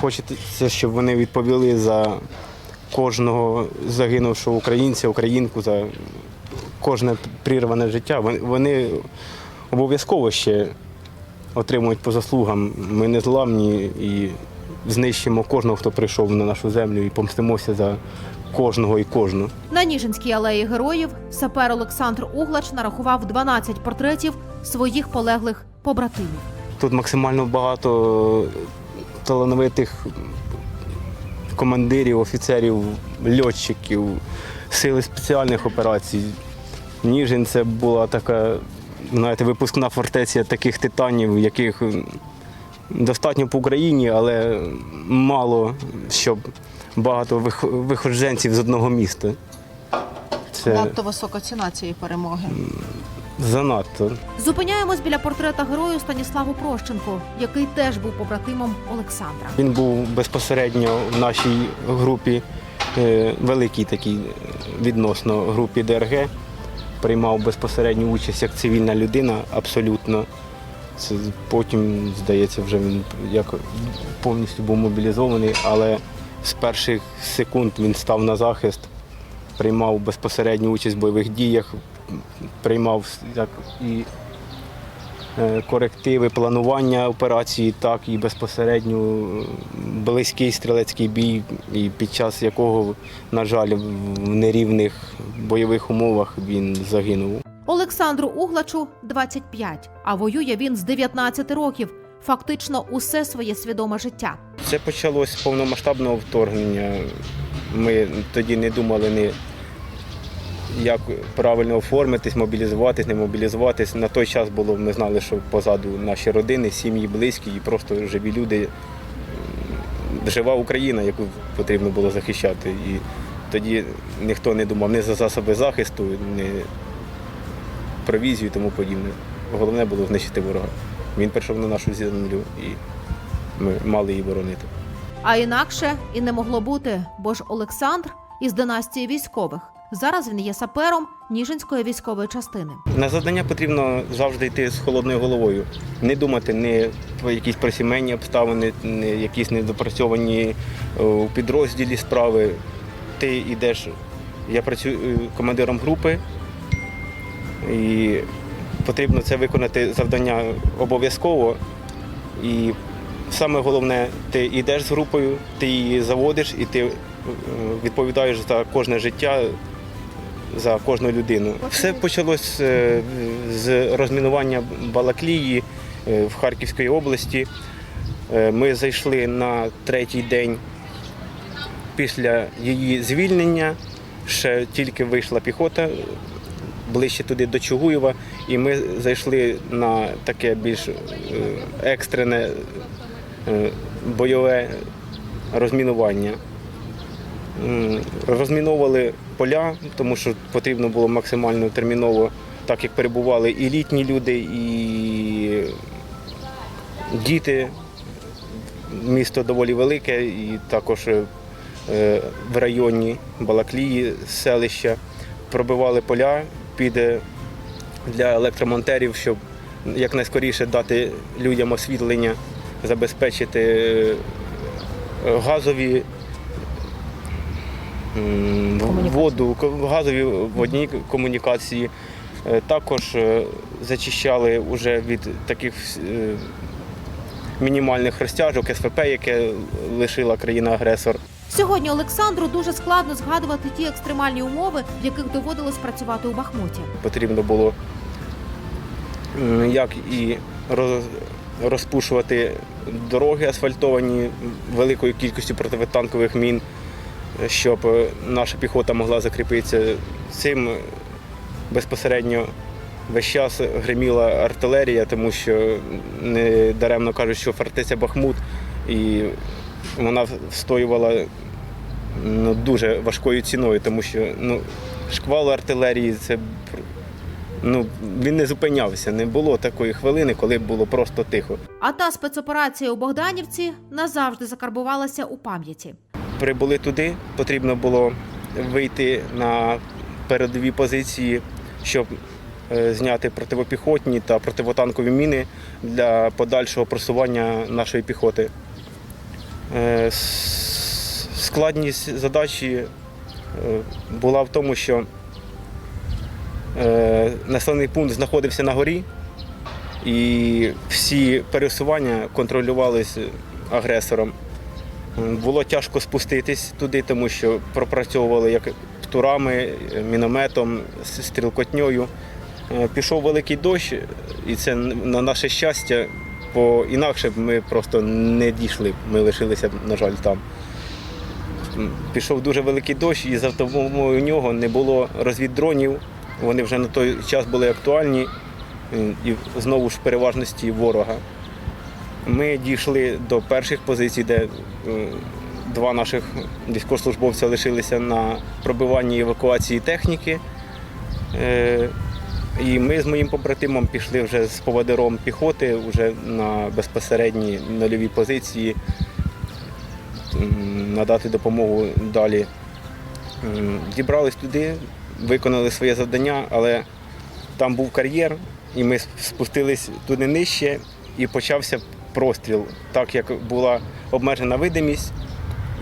Хочеться, щоб вони відповіли за кожного загинувшого українця, українку, за кожне прірване життя. Вони- обов'язково ще отримують по заслугам. Ми не зламні і знищимо кожного, хто прийшов на нашу землю, і помстимося за кожного і кожну. На Ніжинській алеї героїв сапер Олександр Углач нарахував 12 портретів своїх полеглих побратимів. Тут максимально багато талановитих командирів, офіцерів, льотчиків, сили спеціальних операцій. Ніжин це була така, знаєте, випускна фортеця таких титанів, яких достатньо по Україні, але мало, щоб багато вих- виходженців з одного міста. Це Надто висока ціна цієї перемоги. Занадто. Зупиняємось біля портрета герою Станіславу Прощенко, який теж був побратимом Олександра. Він був безпосередньо в нашій групі, е, великій такій відносно групі ДРГ. Приймав безпосередню участь як цивільна людина, абсолютно. Це потім, здається, вже він як повністю був мобілізований, але з перших секунд він став на захист, приймав безпосередню участь в бойових діях, приймав як і е, корективи, планування операції, так і безпосередньо е, близький стрілецький бій, і під час якого, на жаль, в нерівних бойових умовах він загинув. Олександру Углачу 25, а воює він з 19 років. Фактично усе своє свідоме життя. Це почалось з повномасштабного вторгнення. Ми тоді не думали ні як правильно оформитись, мобілізуватись, не мобілізуватись. На той час було, ми знали, що позаду наші родини, сім'ї, близькі і просто живі люди. Жива Україна, яку потрібно було захищати. І тоді ніхто не думав ні за засоби захисту, ні провізію і тому подібне. Головне було знищити ворога. Він прийшов на нашу землю і ми мали її боронити. А інакше і не могло бути, бо ж Олександр із династії військових. Зараз він є сапером Ніжинської військової частини. На завдання потрібно завжди йти з холодною головою, не думати не про якісь про сімейні обставини, не якісь недопрацьовані е, у підрозділі справи. Ти йдеш, я працюю е, командиром групи, і потрібно це виконати завдання обов'язково. І саме головне, ти йдеш з групою, ти її заводиш і ти е, відповідаєш за кожне життя, за кожну людину. Все почалось е, з розмінування Балаклії е, в Харківській області. Е, Ми зайшли на третій день після її звільнення. Ще тільки вийшла піхота ближче туди до Чугуєва, і ми зайшли на таке більш екстрене бойове розмінування. Розміновували поля, тому що потрібно було максимально терміново, так як перебували і літні люди, і діти. Місто доволі велике, і також е, в районі Балаклії селища пробивали поля під е, для електромонтерів, щоб якнайскоріше дати людям освітлення, забезпечити е, газові воду, газові водні комунікації. Е, Також е, зачищали вже від таких е, мінімальних розтяжок СВП, яке лишила країна-агресор. Сьогодні Олександру дуже складно згадувати ті екстремальні умови, в яких доводилось працювати у Бахмуті. Потрібно було як і роз- розпушувати дороги асфальтовані великою кількістю противотанкових мін, щоб е, наша піхота могла закріпитися. Цим е, безпосередньо весь час гриміла артилерія, тому що не даремно кажуть, що фортеця Бахмут, і вона встоювала ну, дуже важкою ціною, тому що ну, шквал артилерії це ну, він не зупинявся. Не було такої хвилини, коли було просто тихо. А та спецоперація у Богданівці назавжди закарбувалася у пам'яті. Прибули туди, потрібно було вийти на передові позиції, щоб е, зняти противопіхотні та противотанкові міни для подальшого просування нашої піхоти. Е, Складність задачі е, була в тому, що населений пункт знаходився на горі, і всі пересування контролювалися агресором. Було тяжко спуститись туди, тому що пропрацьовували як турами, е, мінометом, стрілкотньою. Е, Пішов великий дощ, і це на наше щастя, бо інакше б ми просто не дійшли. Ми лишилися, на жаль, там. Пішов дуже великий дощ, і за допомогою нього не було розвіддронів. Вони вже на той час були актуальні і знову ж переважності ворога. Ми дійшли до перших позицій, де е, два наших військовослужбовця лишилися на пробиванні евакуації техніки. Е, І ми з моїм побратимом пішли вже з поводиром піхоти вже на безпосередні нульові позиції, надати допомогу далі. Дібрались туди, виконали своє завдання, але там був кар'єр, і ми спустились туди нижче, і почався простріл, так як була обмежена видимість.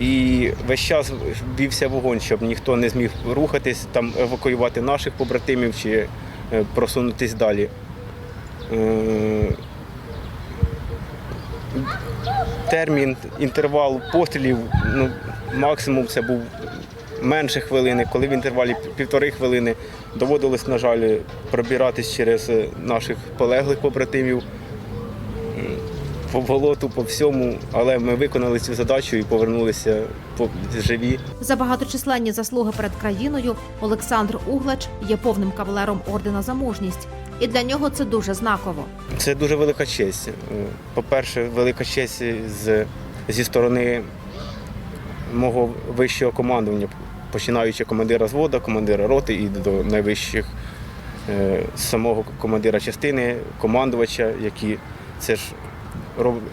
І весь час вівся вогонь, щоб ніхто не зміг рухатись, там евакуювати наших побратимів чи е, просунутись далі. Е, Термін, інтервал пострілів, ну, максимум це був менше хвилини. Коли в інтервалі півтори хвилини доводилось, на жаль, пробиратись через е, наших полеглих побратимів по болоту, по всьому, але ми виконали цю задачу і повернулися по- живі. За багаточисленні заслуги перед країною Олександр Углач є повним кавалером ордена за мужність, і для нього це дуже знаково. Це дуже велика честь. По-перше, велика честь з, зі сторони мого вищого командування, починаючи командира звода, командира роти і до найвищих е, самого командира частини, командувача, які це ж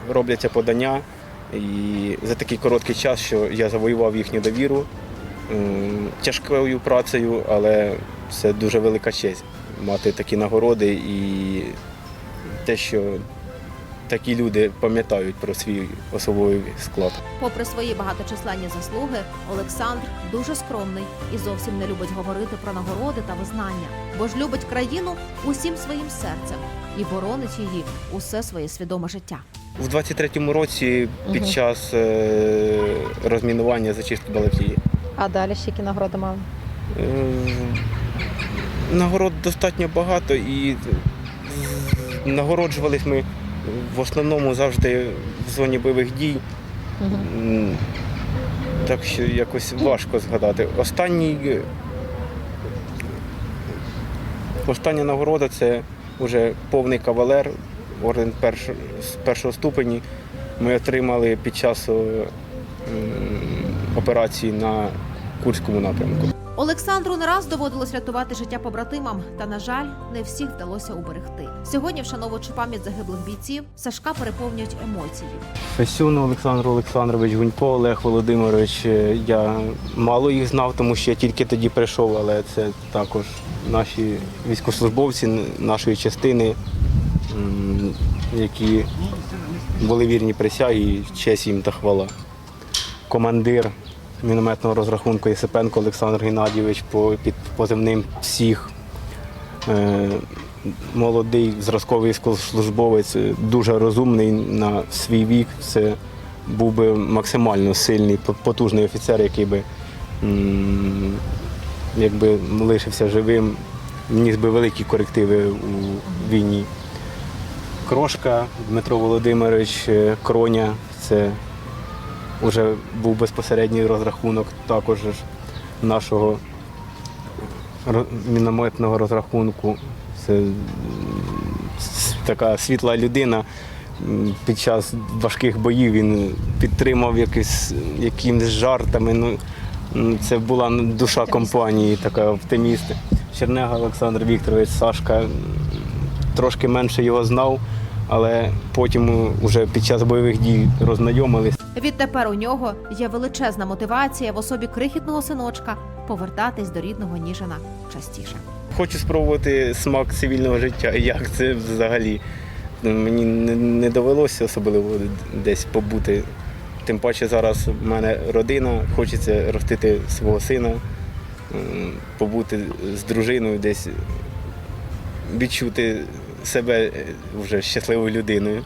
робляться подання. І за такий короткий час, що я завоював їхню довіру тяжкою працею, але це дуже велика честь мати такі нагороди і те, що такі люди пам'ятають про свій особовий склад. Попри свої багаточисленні заслуги, Олександр дуже скромний і зовсім не любить говорити про нагороди та визнання, бо ж любить країну усім своїм серцем і боронить її усе своє свідоме життя. У 23-му році під час е, розмінування зачистки Балаклії. А далі ще які нагороди мали? Е, Нагород достатньо багато і нагороджувались ми в основному завжди в зоні бойових дій. М, Так що якось важко згадати. Останній, остання нагорода це вже повний кавалер, орден перш- з першого ступені. Ми отримали під час е, операції на Курському напрямку. Олександру не раз доводилось рятувати життя побратимам, та на жаль, не всіх вдалося уберегти. Сьогодні, вшановуючи пам'ять загиблих бійців, Сашка переповнюють емоції. Фесюн Олександр Олександрович, Гунько Олег Володимирович. Е, Я мало їх знав, тому що я тільки тоді прийшов, але це також наші військовослужбовці нашої частини, які були вірні присягі, і честь їм та хвала. Командир мінометного розрахунку Єсипенко Олександр Геннадійович по під позивним всіх. Е, молодий зразковий військовослужбовець, е, дуже розумний на свій вік. Це був би максимально сильний, потужний офіцер, який би якби лишився живим, вніс би великі корективи у війні. Крошка Дмитро Володимирович е, Кроня, це вже був безпосередній розрахунок також нашого мінометного розрахунку. Це така світла людина. Під час важких боїв він підтримав якісь, якимись жартами. Ну, це була душа компанії, така оптиміст. Чернега Олександр Вікторович, Сашка. Трошки менше його знав, але потім вже під час бойових дій роззнайомились. Відтепер у нього є величезна мотивація в особі крихітного синочка повертатись до рідного Ніжина частіше. Хочу спробувати смак цивільного життя. Як це взагалі? Мені не, довелося особливо десь побути Тим паче зараз в мене родина, хочеться ростити свого сина, побути з дружиною, десь відчути себе вже щасливою людиною.